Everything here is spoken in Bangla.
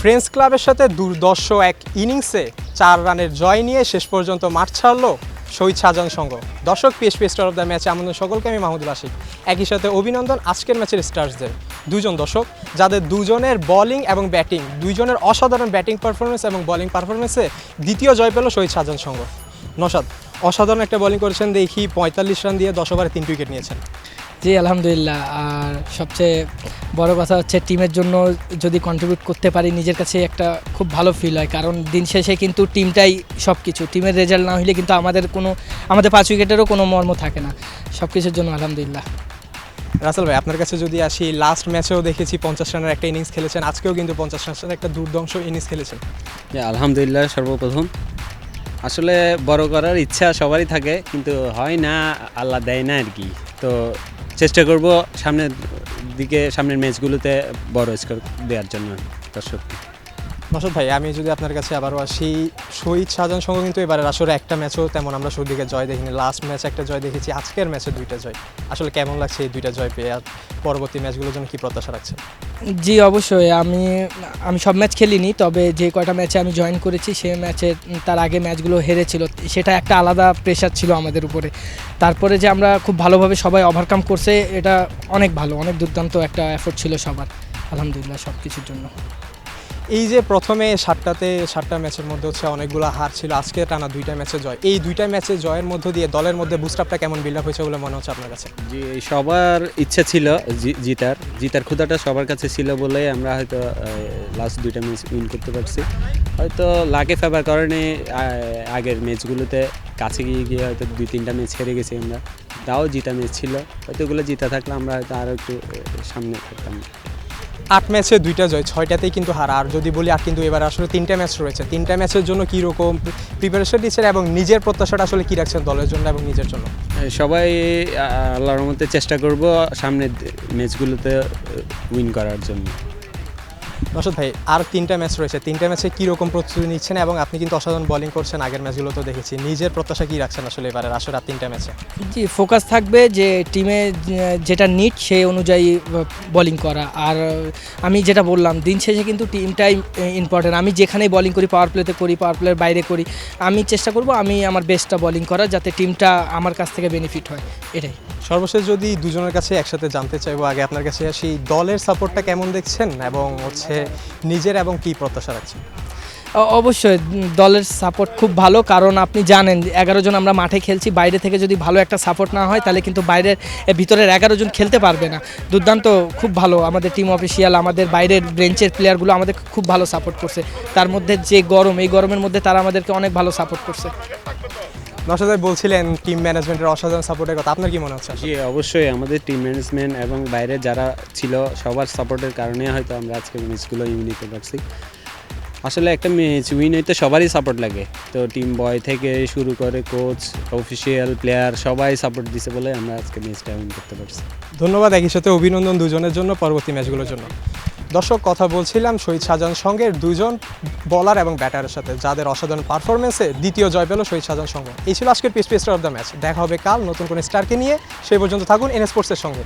ফ্রেন্স ক্লাবের সাথে দুর্দর্শ এক ইনিংসে চার রানের জয় নিয়ে শেষ পর্যন্ত মাঠ ছাড়ল শহীদ শাহজাহান সংঘ। দর্শক পিএসপি স্টার অফ দ্য ম্যাচে আমাদের সকলকে আমি মাহমুদ বাসিক একই সাথে অভিনন্দন আজকের ম্যাচের স্টার্সদের। দুজন দর্শক, যাদের দুজনের বোলিং এবং ব্যাটিং দুইজনের অসাধারণ ব্যাটিং পারফরমেন্স এবং বোলিং পারফরমেন্সে দ্বিতীয় জয় পেল শহীদ শাহজাহান সংঘ। নসাদ অসাধারণ একটা বোলিং করেছেন, দেখি পঁয়তাল্লিশ রান দিয়ে দশ ওভারে তিন উইকেট নিয়েছেন। জি আলহামদুলিল্লাহ। আর সবচেয়ে বড় কথা হচ্ছে টিমের জন্য যদি কন্ট্রিবিউট করতে পারি নিজের কাছে একটা খুব ভালো ফিল হয়। কারণ দিন শেষে কিন্তু টিমটাই সব কিছু টিমের রেজাল্ট না হলে কিন্তু আমাদের কোনো আমাদের পাঁচ উইকেটেরও কোনো মর্ম থাকে না। সব কিছুর জন্য আলহামদুলিল্লাহ। রাসেল ভাই আপনার কাছে যদি আসি লাস্ট ম্যাচেও দেখেছি পঞ্চাশ রানের একটা ইনিংস খেলেছেন আজকেও কিন্তু পঞ্চাশ রানের একটা দুর্দংশ ইনিংস খেলেছেন। যে আলহামদুলিল্লাহ সর্বপ্রথম। আসলে বড় করার ইচ্ছা সবারই থাকে কিন্তু হয় না আল্লাহ দেয় না আর কি। তো চেষ্টা করব সামনের দিকে সামনের ম্যাচগুলোতে বড় স্কোর দেওয়ার জন্য দর্শক। নসদ ভাই, আমি যদি আপনার কাছে আবারও আসি, শহীদ শাহজাহান সঙ্গে কিন্তু এবারে আসলে একটা ম্যাচও তেমন আমরা সৌদিকে জয় দেখিনি। লাস্ট ম্যাচ একটা জয় দেখেছি, আজকের ম্যাচে দুইটা জয়। আসলে কেমন লাগছে এই দুইটা জয় পেয়ে? আর পরবর্তী ম্যাচগুলোর জন্য কী প্রত্যাশা রাখছেন? জি, অবশ্যই। আমি আমি সব ম্যাচ খেলিনি, তবে যে কয়টা ম্যাচে আমি জয়েন করেছি সেই ম্যাচে তার আগে ম্যাচগুলো হেরেছিল। সেটা একটা আলাদা প্রেশার ছিল আমাদের উপরে। তারপরে যে আমরা খুব ভালোভাবে সবাই ওভারকাম করছে, এটা অনেক ভালো, অনেক দুর্দান্ত একটা এফোর্ট ছিল সবার। আলহামদুলিল্লাহ সব কিছুর জন্য। এই যে প্রথমে সাতটাতে, সাতটা ম্যাচের মধ্যে হচ্ছে অনেকগুলো হার ছিল, আজকে টানা দুইটা ম্যাচে জয়। এই দুইটা ম্যাচে জয়ের মধ্য দিয়ে দলের মধ্যে বুস্টাপটা কেমন বিল্ড আপ হয়েছে বলে মনে হচ্ছে আপনার কাছে? জি সবার ইচ্ছা ছিল জিতার। জিতার ক্ষুদাটা সবার কাছে ছিল বলে আমরা হয়তো লাস্ট দুইটা ম্যাচ উইন করতে পারছি। হয়তো লাগে ফেভার কারণে আগের ম্যাচগুলোতে কাছে গিয়ে গিয়ে হয়তো দুই, তিনটা ম্যাচ হেরে গেছি আমরা। তাও জিতা ম্যাচ ছিল। হয়তো ওগুলো জিতা থাকলে আমরা হয়তো আরও একটু সামনে করতাম আট ম্যাচে দুইটা জয় ছয়টাতেই কিন্তু হার। আর যদি বলি আর কিন্তু এবার আসলে তিনটা ম্যাচ রয়েছে। তিনটা ম্যাচের জন্য কী রকম প্রিপারেশন দিচ্ছেন এবং নিজের প্রত্যাশাটা আসলে কী রাখছেন দলের জন্য এবং নিজের জন্য? সবাই আহ, আল্লাহর মধ্যে চেষ্টা করব সামনের ম্যাচগুলোতে উইন করার জন্য। নশদ ভাই আর তিনটা ম্যাচ রয়েছে। তিনটা ম্যাচে কী রকম প্রস্তুতি নিচ্ছেন এবং আপনি কিন্তু অসাধারণ বোলিং করছেন আগের ম্যাচগুলোতেও দেখেছি। নিজের প্রত্যাশা কী রাখছেন আসলে এবারে আসলে আর তিনটা ম্যাচে? জি ফোকাস থাকবে যে টিমে যেটা নিট সেই অনুযায়ী বোলিং করা। আর আমি যেটা বললাম দিন শেষে কিন্তু টিমটাই ইম্পর্টেন্ট আমি যেখানেই বোলিং করি পাওয়ার প্লেতে করি পাওয়ার প্লের বাইরে করি আমি চেষ্টা করব আমি আমার বেস্টটা বোলিং করা যাতে টিমটা আমার কাছ থেকে বেনিফিট হয়। এটাই। সর্বশেষ যদি দুজনের কাছে একসাথে জানতে চাইব আগে আপনার কাছে আসি দলের সাপোর্টটা কেমন দেখছেন? এবং হচ্ছে নিজের এবং কী প্রত্যাশা রাখছেন? অবশ্যই দলের সাপোর্ট খুব ভালো কারণ আপনি জানেন এগারো জন আমরা মাঠে খেলছি বাইরে থেকে যদি ভালো একটা সাপোর্ট না হয় তাহলে কিন্তু বাইরের ভিতরের এগারো জন খেলতে পারবে না। দুর্দান্ত খুব ভালো আমাদের টিম অফিসিয়াল আমাদের বাইরের ব্রেঞ্চের প্লেয়ারগুলো আমাদের খুব ভালো সাপোর্ট করছে। তার মধ্যে যে গরম এই গরমের মধ্যে তারা আমাদেরকে অনেক ভালো সাপোর্ট করছে। নশদ ভাই বলছিলেন টিম ম্যানেজমেন্টের অসাধারণ সাপোর্টের কথা। আপনার কি মনে হচ্ছে জি অবশ্যই আমাদের টিম ম্যানেজমেন্ট এবং বাইরে যারা ছিল সবার সাপোর্টের কারণে হয়তো আমরা আজকে ম্যাচগুলো নিতে পারছি আসলে একটা ম্যাচ উইন হইতে সবারই সাপোর্ট লাগে। তো টিম বয় থেকে শুরু করে কোচ অফিসিয়াল প্লেয়ার সবাই সাপোর্ট দিছে বলে আমরা আজকে ম্যাচটা উইন করতে পারছি। ধন্যবাদ একই সাথে অভিনন্দন দুজনের জন্য পরবর্তী ম্যাচগুলোর জন্য। দর্শক, কথা বলছিলাম শহীদ শাহজাহান সঙ্গের দুজন বলার এবং ব্যাটারের সাথে, যাদের অসাধারণ পারফরমেন্সে দ্বিতীয় জয় পেল শহীদ শাহজাহান সঙ্গে। এই ছিল আজকের পিস পিস্টার অফ দ্য ম্যাচ দেখা হবে কাল নতুন কোনো স্টারকে নিয়ে। সেই পর্যন্ত থাকুন এন স্পোর্টসের সঙ্গে।